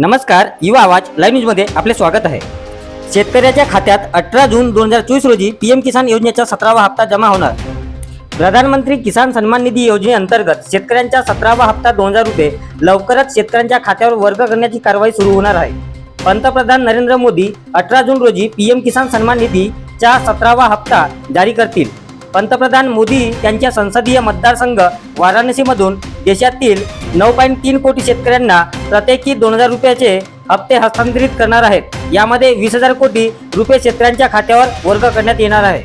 नमस्कार युवा आवाज लाईव्ह न्यूजमध्ये आपले स्वागत आहे. शेतकऱ्याच्या खात्यात अठरा जून दोन हजार चोवीस रोजी पीएम किसान योजनेचा सतरावा हप्ता जमा होणार. प्रधानमंत्री किसान सन्मान निधी योजनेअंतर्गत शेतकऱ्यांचा सतरावा हप्ता दोन हजार रुपये लवकरच शेतकऱ्यांच्या खात्यावर वर्ग करण्याची कारवाई सुरू होणार आहे. पंतप्रधान नरेंद्र मोदी अठरा जून रोजी पीएम किसान सन्मान निधीचा सतरावा हप्ता जारी करतील. पंतप्रधान मोदी त्यांच्या संसदीय मतदारसंघ वाराणसीमधून देशातील नऊ पॉईंट तीन कोटी शेतकऱ्यांना प्रत्येकी दोन हजार रुपयाचे हप्ते हस्तांतरित करणार आहेत. यामध्ये वीस हजार कोटी रुपये शेतकऱ्यांच्या खात्यावर वर्ग करण्यात येणार आहे.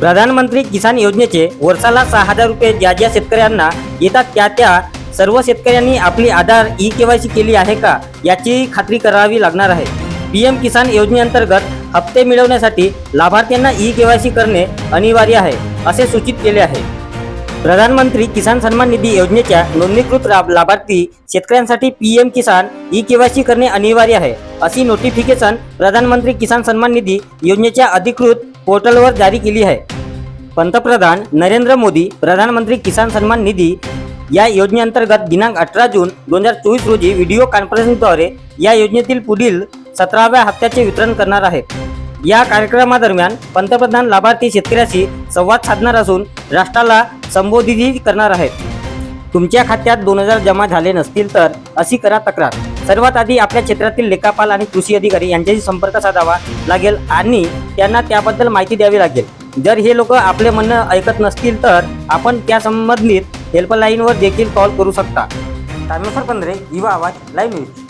प्रधानमंत्री किसान योजनेचे वर्षाला सहा हजार रुपये ज्या ज्या शेतकऱ्यांना येतात त्या त्या सर्व शेतकऱ्यांनी आपली Aadhaar e K Y C केली आहे का याची खात्री करावी लागणार आहे. पी एम किसान योजनेअंतर्गत हप्ते मिळवण्यासाठी लाभार्थ्यांना ई के वाय सी करणे अनिवार्य आहे असे सूचित केले आहे. प्रधानमंत्री किसान सन्मान निधी योजनेच्या नोंदणीकृत लाभार्थी शेतकऱ्यांसाठी पीएम किसान ई केवायसी करणे अनिवार्य आहे अशी नोटिफिकेशन प्रधानमंत्री किसान सन्मान निधी योजनेच्या अधिकृत पोर्टलवर जारी केली आहे. पंतप्रधान नरेंद्र मोदी प्रधानमंत्री किसान सन्मान निधी या योजनेअंतर्गत दिनांक अठरा जून दोन हजार चोवीस रोजी व्हिडिओ कॉन्फरन्सिंगद्वारे या योजनेतील पुढील सतराव्या हप्त्याचे वितरण करणार आहेत. या कार्यक्रमादरम्यान पंतप्रधान लाभार्थी शेतकऱ्याशी संवाद साधणार असून राष्ट्राला संबोधितही करणार आहेत. तुमच्या खात्यात दोन हजार जमा झाले नसतील तर अशी करा तक्रार. सर्वात आधी आपल्या क्षेत्रातील लेखापाल आणि कृषी अधिकारी यांच्याशी संपर्क साधावा लागेल आणि त्यांना त्याबद्दल माहिती द्यावी लागेल. जर हे लोक आपले म्हणणं ऐकत नसतील तर आपण त्या संबंधित हेल्पलाईनवर देखील कॉल करू शकता. तामेश्वर पंधरे युवा आवाज लाईव्ह न्यूज.